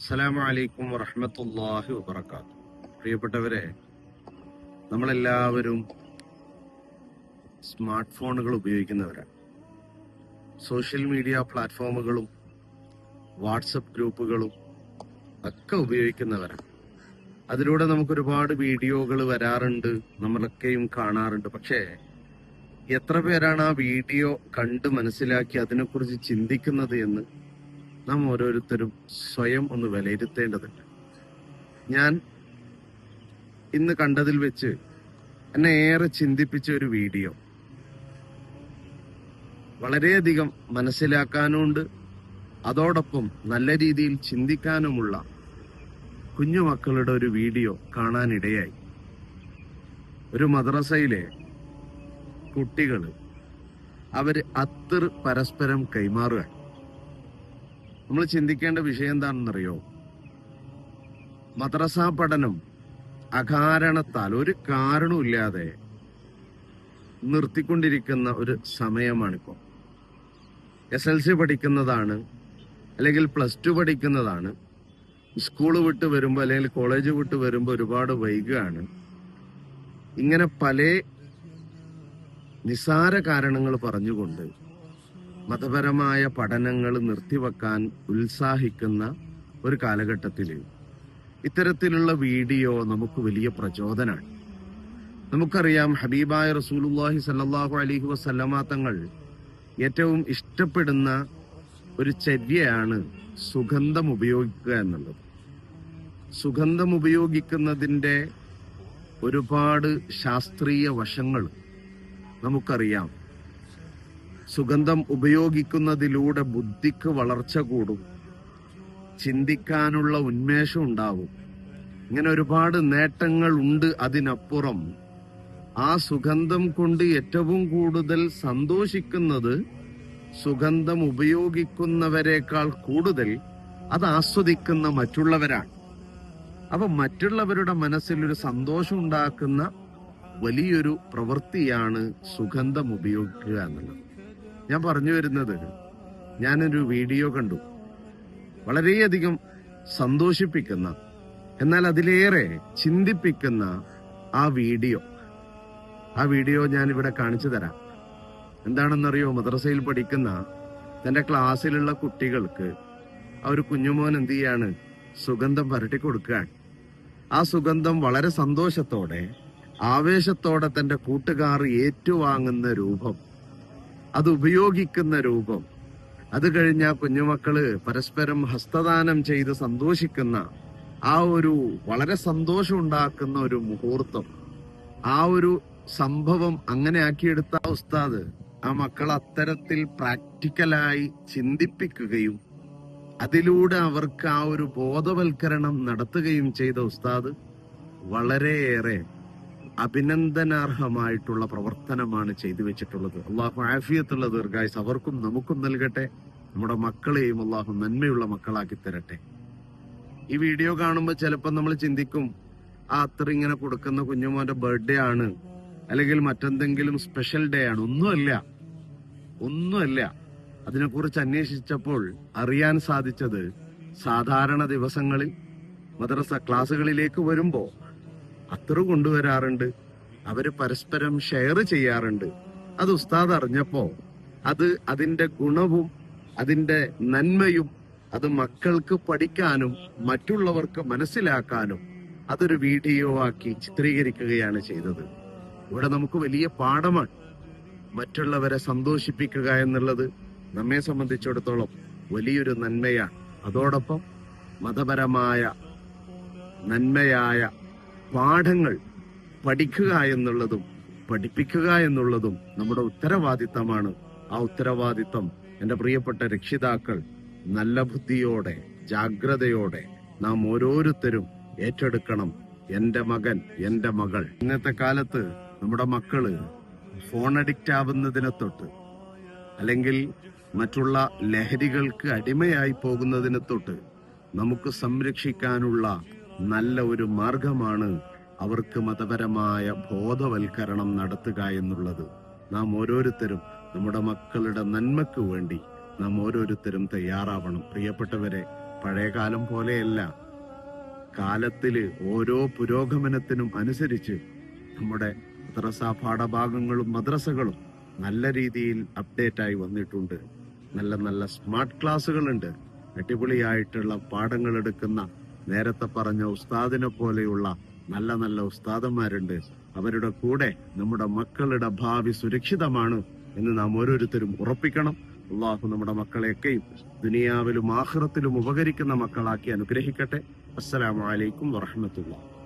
അസ്സലാമു അലൈക്കും വറഹ്മത്തുള്ളാഹി വബറകാത്തു പ്രിയപ്പെട്ടവരെ നമ്മളെല്ലാവരും സ്മാർട്ട് ഫോണുകൾ ഉപയോഗിക്കുന്നവരാണ്. സോഷ്യൽ മീഡിയ പ്ലാറ്റ്ഫോമുകളും വാട്സപ്പ് ഗ്രൂപ്പുകളും ഒക്കെ ഉപയോഗിക്കുന്നവരാണ്. അതിലൂടെ നമുക്ക് ഒരുപാട് വീഡിയോകൾ വരാറുണ്ട് നമ്മളൊക്കെയും കാണാറുണ്ട്. പക്ഷേ എത്ര പേരാണ് ആ വീഡിയോ കണ്ട് മനസ്സിലാക്കി അതിനെക്കുറിച്ച് ചിന്തിക്കുന്നത് എന്ന് നാം ഓരോരുത്തരും സ്വയം ഒന്ന് വിലയിരുത്തേണ്ടതുണ്ട്. ഞാൻ ഇന്ന് കണ്ടതിൽ വെച്ച് എന്നെ ഏറെ ചിന്തിപ്പിച്ച ഒരു വീഡിയോ. വളരെയധികം മനസ്സിലാക്കാനുണ്ട് അതോടൊപ്പം നല്ല രീതിയിൽ ചിന്തിക്കാനുമുള്ള കുഞ്ഞുമക്കളുടെ ഒരു വീഡിയോ കാണാനിടയായി. ഒരു മദ്രസയിലെ കുട്ടികൾ അവർ അത്തർ പരസ്പരം കൈമാറുകയാണ്. നമ്മൾ ചിന്തിക്കേണ്ട വിഷയം എന്താണെന്നറിയോ? മദ്രസ പഠനം അകാരണത്താൽ ഒരു കാരണമില്ലാതെ നിർത്തിക്കൊണ്ടിരിക്കുന്ന ഒരു സമയമാണിപ്പോ. എസ് എൽ സി പഠിക്കുന്നതാണ് അല്ലെങ്കിൽ പ്ലസ് ടു പഠിക്കുന്നതാണ് സ്കൂൾ വിട്ട് വരുമ്പോൾ അല്ലെങ്കിൽ കോളേജ് വിട്ട് വരുമ്പോൾ ഒരുപാട് വൈകുകയാണ് ഇങ്ങനെ പല നിസാര കാരണങ്ങൾ പറഞ്ഞുകൊണ്ട് മതപരമായ പഠനങ്ങൾ നിർത്തിവെക്കാൻ ഉത്സാഹിക്കുന്ന ഒരു കാലഘട്ടത്തിൽ ഇത്തരത്തിലുള്ള വീഡിയോ നമുക്ക് വലിയ പ്രചോദനമാണ് നമുക്കറിയാം ഹബീബായ റസൂലുല്ലാഹി സല്ലാഹു അലൈഹി വസല്ലമ തങ്ങൾ ഏറ്റവും ഇഷ്ടപ്പെടുന്ന ഒരു ചര്യയാണ് സുഗന്ധം ഉപയോഗിക്കുക എന്നുള്ളത്. സുഗന്ധം ഉപയോഗിക്കുന്നതിന്റെ ഒരുപാട് ശാസ്ത്രീയ വശങ്ങൾ നമുക്കറിയാം. സുഗന്ധം ഉപയോഗിക്കുന്നതിലൂടെ ബുദ്ധിക്ക് വളർച്ച കൂടും. ചിന്തിക്കാനുള്ള ഉന്മേഷം ഉണ്ടാവും. ഇങ്ങനെ ഒരുപാട് നേട്ടങ്ങൾ ഉണ്ട് അതിനപ്പുറം. ആ സുഗന്ധം കൊണ്ട് ഏറ്റവും കൂടുതൽ സന്തോഷിക്കുന്നത് സുഗന്ധം ഉപയോഗിക്കുന്നവരെക്കാൾ കൂടുതൽ അത് ആസ്വദിക്കുന്ന മറ്റുള്ളവരാണ്. അപ്പൊ മറ്റുള്ളവരുടെ മനസ്സിൽ ഒരു സന്തോഷം ഉണ്ടാക്കുന്ന വലിയൊരു പ്രവൃത്തിയാണ് സുഗന്ധം ഉപയോഗിക്കുക എന്നുള്ളത്. ഞാൻ പറഞ്ഞു വരുന്നത് ഞാനൊരു വീഡിയോ കണ്ടു. വളരെയധികം സന്തോഷിപ്പിക്കുന്ന എന്നാൽ അതിലേറെ ചിന്തിപ്പിക്കുന്ന ആ വീഡിയോ. ആ വീഡിയോ ഞാൻ ഇവിടെ കാണിച്ചു തരാം. എന്താണെന്നറിയോ? മദ്രസയിൽ പഠിക്കുന്ന തന്റെ ക്ലാസ്സിലുള്ള കുട്ടികൾക്ക് ആ ഒരു കുഞ്ഞുമോൻ എന്ത് ചെയ്യാണ്? സുഗന്ധം പരട്ടി കൊടുക്കുകയാണ്. ആ സുഗന്ധം വളരെ സന്തോഷത്തോടെ ആവേശത്തോടെ തന്റെ കൂട്ടുകാർ ഏറ്റുവാങ്ങുന്ന രൂപം അത് ഉപയോഗിക്കുന്ന രൂപം. അത് കഴിഞ്ഞ കുഞ്ഞുമക്കൾ പരസ്പരം ഹസ്തദാനം ചെയ്ത് സന്തോഷിക്കുന്ന ആ ഒരു വളരെ സന്തോഷം ഉണ്ടാക്കുന്ന ഒരു മുഹൂർത്തം. ആ ഒരു സംഭവം അങ്ങനെ ആക്കിയെടുത്ത ഉസ്താദ് ആ മക്കൾ അത്തരത്തിൽ പ്രാക്ടിക്കലായി ചിന്തിപ്പിക്കുകയും അതിലൂടെ അവർക്ക് ആ ഒരു ബോധവൽക്കരണം നടത്തുകയും ചെയ്ത ഉസ്താദ് വളരെയേറെ അഭിനന്ദനാർഹമായിട്ടുള്ള പ്രവർത്തനമാണ് ചെയ്തു വെച്ചിട്ടുള്ളത്. അള്ളാഹു ആഫിയത്തുള്ള ദീർഘായുസ് അവർക്കും നമുക്കും നൽകട്ടെ. നമ്മുടെ മക്കളെയും അള്ളാഹു നന്മയുള്ള മക്കളാക്കി തരട്ടെ. ഈ വീഡിയോ കാണുമ്പോൾ ചിലപ്പോൾ നമ്മൾ ചിന്തിക്കും ആ അത്ര ഇങ്ങനെ കൊടുക്കുന്ന കുഞ്ഞുമോന്റെ ബർത്ത്ഡേ ആണ്. അല്ലെങ്കിൽ മറ്റെന്തെങ്കിലും സ്പെഷ്യൽ ഡേ ആണ്. ഒന്നുമല്ല. ഒന്നുമല്ല. അതിനെക്കുറിച്ച് അന്വേഷിച്ചപ്പോൾ അറിയാൻ സാധിച്ചത് സാധാരണ ദിവസങ്ങളിൽ മദ്രസ ക്ലാസ്സുകളിലേക്ക് വരുമ്പോ അത്ര കൊണ്ടുവരാറുണ്ട്. അവർ പരസ്പരം ഷെയർ ചെയ്യാറുണ്ട്. അത് ഉസ്താദ് അറിഞ്ഞപ്പോ അത് അതിന്റെ ഗുണവും അതിന്റെ നന്മയും അത് മക്കൾക്ക് പഠിക്കാനും മറ്റുള്ളവർക്ക് മനസ്സിലാക്കാനും അതൊരു വീഡിയോ ആക്കി ചിത്രീകരിക്കുകയാണ് ചെയ്തത്. ഇവിടെ നമുക്ക് വലിയ പാഠമാണ് മറ്റുള്ളവരെ സന്തോഷിപ്പിക്കുക എന്നുള്ളത് നമ്മെ സംബന്ധിച്ചിടത്തോളം വലിയൊരു നന്മയാണ്. അതോടൊപ്പം മതപരമായ നന്മയായ പാഠങ്ങൾ പഠിക്കുക എന്നുള്ളതും പഠിപ്പിക്കുക എന്നുള്ളതും നമ്മുടെ ഉത്തരവാദിത്തമാണ്. ആ ഉത്തരവാദിത്തം എന്റെ പ്രിയപ്പെട്ട രക്ഷിതാക്കൾ നല്ല ബുദ്ധിയോടെ ജാഗ്രതയോടെ നാം ഓരോരുത്തരും ഏറ്റെടുക്കണം. എന്റെ മകൻ എന്റെ മകൾ. ഇന്നത്തെ കാലത്ത് നമ്മുടെ മക്കൾ ഫോൺ അഡിക്റ്റ് ആവുന്നതിനെ തൊട്ട് അല്ലെങ്കിൽ മറ്റുള്ള ലഹരികൾക്ക് അടിമയായി പോകുന്നതിനെ തൊട്ട് നമുക്ക് സംരക്ഷിക്കാനുള്ള നല്ല ഒരു മാർഗമാണ് അവർക്ക് മതപരമായ ബോധവൽക്കരണം നടത്തുക എന്നുള്ളത്. നാം ഓരോരുത്തരും നമ്മുടെ മക്കളുടെ നന്മയ്ക്ക് വേണ്ടി നാം ഓരോരുത്തരും തയ്യാറാവണം. പ്രിയപ്പെട്ടവരെ പഴയകാലം പോലെയല്ല. കാലത്തിൽ ഓരോ പുരോഗമനത്തിനും അനുസരിച്ച് നമ്മുടെ മദ്രസ പാഠഭാഗങ്ങളും മദ്രസകളും നല്ല രീതിയിൽ അപ്ഡേറ്റ് ആയി വന്നിട്ടുണ്ട്. നല്ല നല്ല സ്മാർട്ട് ക്ലാസ്സുകളുണ്ട്. അടിപൊളിയായിട്ടുള്ള പാഠങ്ങൾ എടുക്കുന്ന നേരത്തെ പറഞ്ഞ ഉസ്താദിനെ പോലെയുള്ള നല്ല നല്ല ഉസ്താദന്മാരുണ്ട്. അവരുടെ കൂടെ നമ്മുടെ മക്കളുടെ ഭാവി സുരക്ഷിതമാണ് എന്ന് നാം ഓരോരുത്തരും ഉറപ്പിക്കണം. അള്ളാഹു നമ്മുടെ മക്കളെയൊക്കെയും ദുനിയാവിലും ആഹ്റത്തിലും ഉപകരിക്കുന്ന മക്കളാക്കി അനുഗ്രഹിക്കട്ടെ. അസ്സലാമു അലൈക്കും വറഹമത്തുള്ള